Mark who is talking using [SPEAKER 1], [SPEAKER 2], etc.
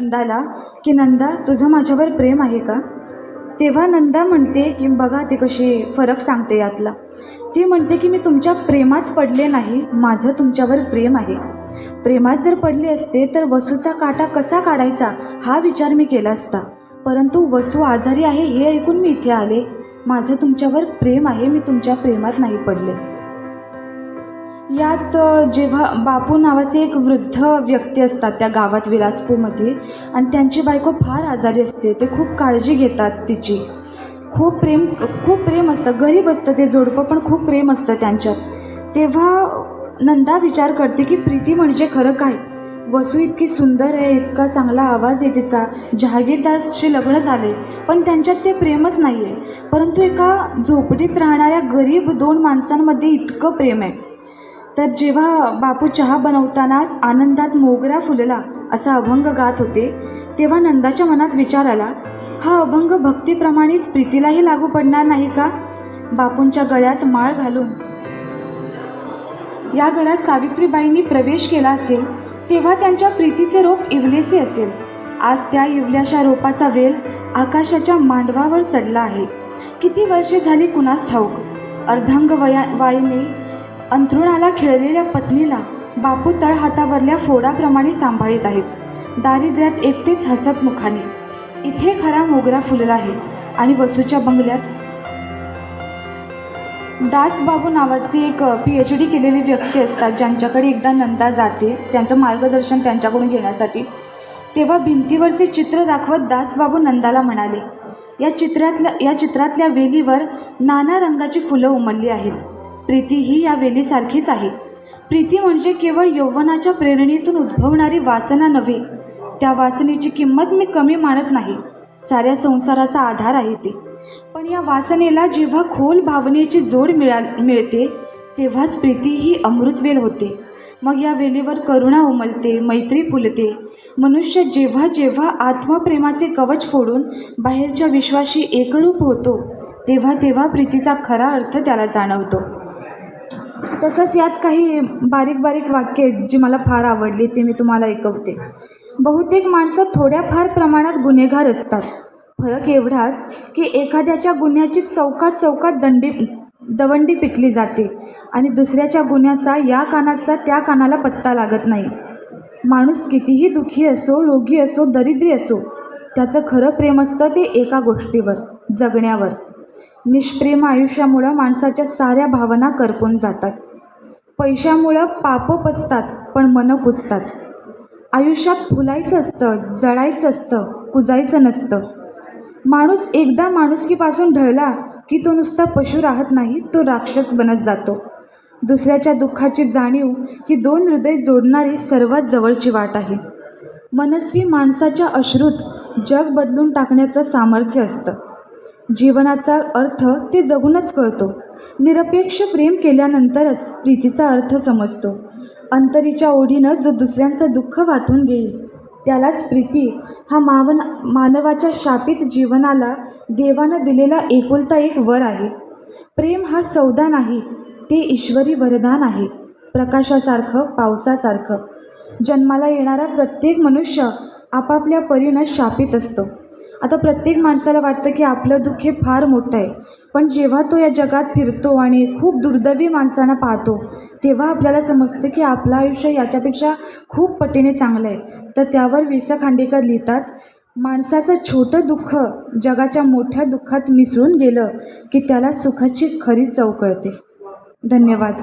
[SPEAKER 1] नंदाला की नंदा तुझं माझ्यावर प्रेम आहे का? तेव्हा नंदा म्हणते की बघा ती कशी फरक सांगते यातला. ती म्हणते की मी तुमच्या प्रेमात पडले नाही माझं तुमच्यावर प्रेम आहे. प्रेमात जर पडले असते तर वसूचा काटा कसा काढायचा हा विचार मी केला असता. परंतु वसू आजारी आहे हे ऐकून मी इथे आले. माझं तुमच्यावर प्रेम आहे मी तुमच्या प्रेमात नाही पडले. यात जेव्हा बापू नावाचे एक वृद्ध व्यक्ती असतात त्या गावात विलासपूरमध्ये आणि त्यांची बायको फार आजारी असते ते खूप काळजी घेतात तिची. खूप प्रेम खूप प्रेम असतं गरीब असतं ते जोडपं पण खूप प्रेम असतं त्यांच्यात. तेव्हा नंदा विचार करते की प्रीती म्हणजे खरं काय? वसू इतकी सुंदर आहे इतका चांगला आवाज आहे तिचा जहागीरदासशी लग्न झाले पण त्यांच्यात ते प्रेमच नाही आहे परंतु एका झोपडीत राहणाऱ्या गरीब दोन माणसांमध्ये इतकं प्रेम आहे. तर जेव्हा बापू चहा बनवताना आनंदात मोगरा फुलला असा अभंग गात होते तेव्हा नंदाच्या मनात विचार आला हा अभंग भक्तीप्रमाणेच प्रीतीलाही लागू पडणार नाही का? बापूंच्या गळ्यात माळ घालून. या घरात सावित्रीबाईंनी प्रवेश केला असेल तेव्हा त्यांच्या प्रीतीचे रोप इवलेसे असेल. आज त्या इवल्याशा रोपाचा वेल आकाशाच्या मांडवावर चढला आहे. किती वर्षे झाली कुणास ठाऊक? अर्धांग वया वाईने अंथरुणाला खेळलेल्या पत्नीला बापू तळहातावरल्या फोडाप्रमाणे सांभाळीत आहेत. दारिद्र्यात एकटेच हसत मुखाने. इथे खरा मोगरा फुलला आहे आणि वसूच्या बंगल्यात दासबाबू नावाचे एक पी एच डी केलेली व्यक्ती असतात. ज्यांच्याकडे एकदा नंदा जाते त्यांचं मार्गदर्शन त्यांच्याकडून घेण्यासाठी. तेव्हा भिंतीवरचे चित्र दाखवत दासबाबू नंदाला म्हणाले या चित्रातल्या या चित्रातल्या वेलीवर नाना रंगाची फुलं उमलली आहेत. प्रीती ही या वेलीसारखीच आहे. प्रीती म्हणजे केवळ यौवनाच्या प्रेरणेतून उद्भवणारी वासना नव्हे त्या वासनेची किंमत मी कमी मानत नाही. साऱ्या संसाराचा आधार आहे ते. पण या वासनेला जेव्हा खोल भावनेची जोड मिळा मिळते तेव्हाच प्रीती ही अमृतवेल होते. मग या वेलीवर करुणा उमलते मैत्री फुलते. मनुष्य जेव्हा जेव्हा आत्मप्रेमाचे कवच फोडून बाहेरच्या विश्वाशी एकरूप होतो तेव्हा तेव्हा प्रीतीचा खरा अर्थ त्याला जाणवतो. तसंच यात काही बारीक बारीक वाक्य आहेत जी मला फार आवडली ती मी तुम्हाला ऐकवते. बहुतेक माणसं थोड्याफार प्रमाणात गुन्हेगार असतात. फरक एवढाच की एखाद्याच्या गुन्ह्याची चौकात चौकात दंडी दवंडी पिकली जाते आणि दुसऱ्याच्या गुन्ह्याचा या कानाचा त्या कानाला पत्ता लागत नाही. माणूस कितीही दुःखी असो रोगी असो दरिद्री असो त्याचं खरं प्रेम असतं ते एका गोष्टीवर जगण्यावर. निष्प्रेम आयुष्यामुळं माणसाच्या साऱ्या भावना करपून जातात. पैशामुळं पापं पचतात पण मनं कुजतात आयुष्यात फुलायचं असतं जळायचं असतं कुजायचं नसतं. माणूस एकदा माणुसकीपासून ढळला की तो नुसता पशु राहत नाही तो राक्षस बनत जातो. दुसऱ्याच्या दुःखाची जाणीव ही दोन हृदय जोडणारी सर्वात जवळची वाट आहे. मनस्वी माणसाच्या अश्रूत जग बदलून टाकण्याचं सामर्थ्य असतं. जीवनाचा अर्थ ते जगूनच कळतो. निरपेक्ष प्रेम केल्यानंतरच प्रीतीचा अर्थ समजतो. अंतरीच्या ओढीनं जो दुसऱ्यांचं दुःख वाटून घेईल त्यालाच प्रीती हा मावन मानवाच्या शापित जीवनाला देवानं दिलेला एकुलता एक वर आहे. प्रेम हा सौदा नाही ते ईश्वरी वरदान आहे प्रकाशासारखं पावसासारखं. जन्माला येणारा प्रत्येक मनुष्य आपापल्या परीनं शापित असतो. आता प्रत्येक माणसाला वाटतं की आपलं दुःख हे फार मोठं आहे. पण जेव्हा तो या जगात फिरतो आणि खूप दुर्दैवी माणसांना पाहतो तेव्हा आपल्याला समजते की आपलं आयुष्य याच्यापेक्षा खूप पटीने चांगलं आहे. तर त्यावर वि स खांडेकर लिहितात माणसाचं छोटं दुःख जगाच्या मोठ्या दुःखात मिसळून गेलं की त्याला सुखाची खरी चव कळते. धन्यवाद.